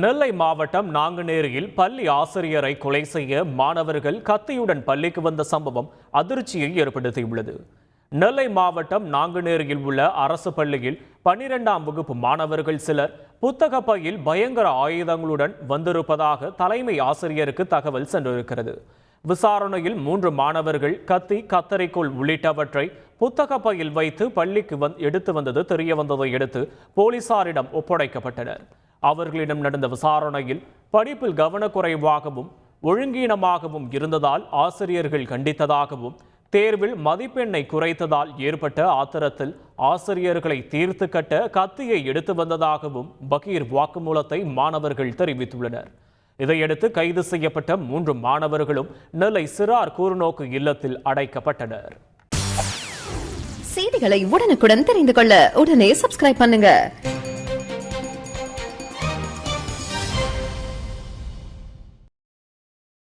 நெல்லை மாவட்டம் நாங்குநேரியில் பள்ளி ஆசிரியரை கொலை செய்ய மாணவர்கள் கத்தியுடன் பள்ளிக்கு வந்த சம்பவம் அதிர்ச்சியை ஏற்படுத்தியுள்ளது. நெல்லை மாவட்டம் நாங்குநேரியில் உள்ள அரசு பள்ளியில் பன்னிரெண்டாம் வகுப்பு மாணவர்கள் சிலர் புத்தக பையில் பயங்கர ஆயுதங்களுடன் வந்திருப்பதாக தலைமை ஆசிரியருக்கு தகவல் சென்றிருக்கிறது. விசாரணையில் மூன்று மாணவர்கள் கத்தி கத்தரிக்கோள் உள்ளிட்டவற்றை புத்தக பையில் வைத்து பள்ளிக்கு வந் எடுத்து வந்தது தெரிய வந்ததை அடுத்து போலீசாரிடம் ஒப்படைக்கப்பட்டனர். அவர்களிடம் நடந்த விசாரணையில் படிப்பில் கவனக்குறைவாகவும் ஒழுங்கீனமாகவும் இருந்ததால் ஆசிரியர்கள் கண்டித்ததாகவும் தேர்வில் மதிப்பெண்ணை குறைத்ததால் ஏற்பட்ட ஆத்திரத்தில் ஆசிரியர்களை தீர்த்து கட்ட கத்தியை எடுத்து வந்ததாகவும் பகீர் வாக்குமூலத்தை மாணவர்கள் தெரிவித்துள்ளனர். இதையடுத்து கைது செய்யப்பட்ட மூன்று மாணவர்களும் நெல்லை சிறார் கூறுநோக்கு இல்லத்தில் அடைக்கப்பட்டனர். செய்திகளை உடனுக்குடன் தெரிந்து கொள்ள உடனே சப்ஸ்கிரைப் பண்ணுங்க.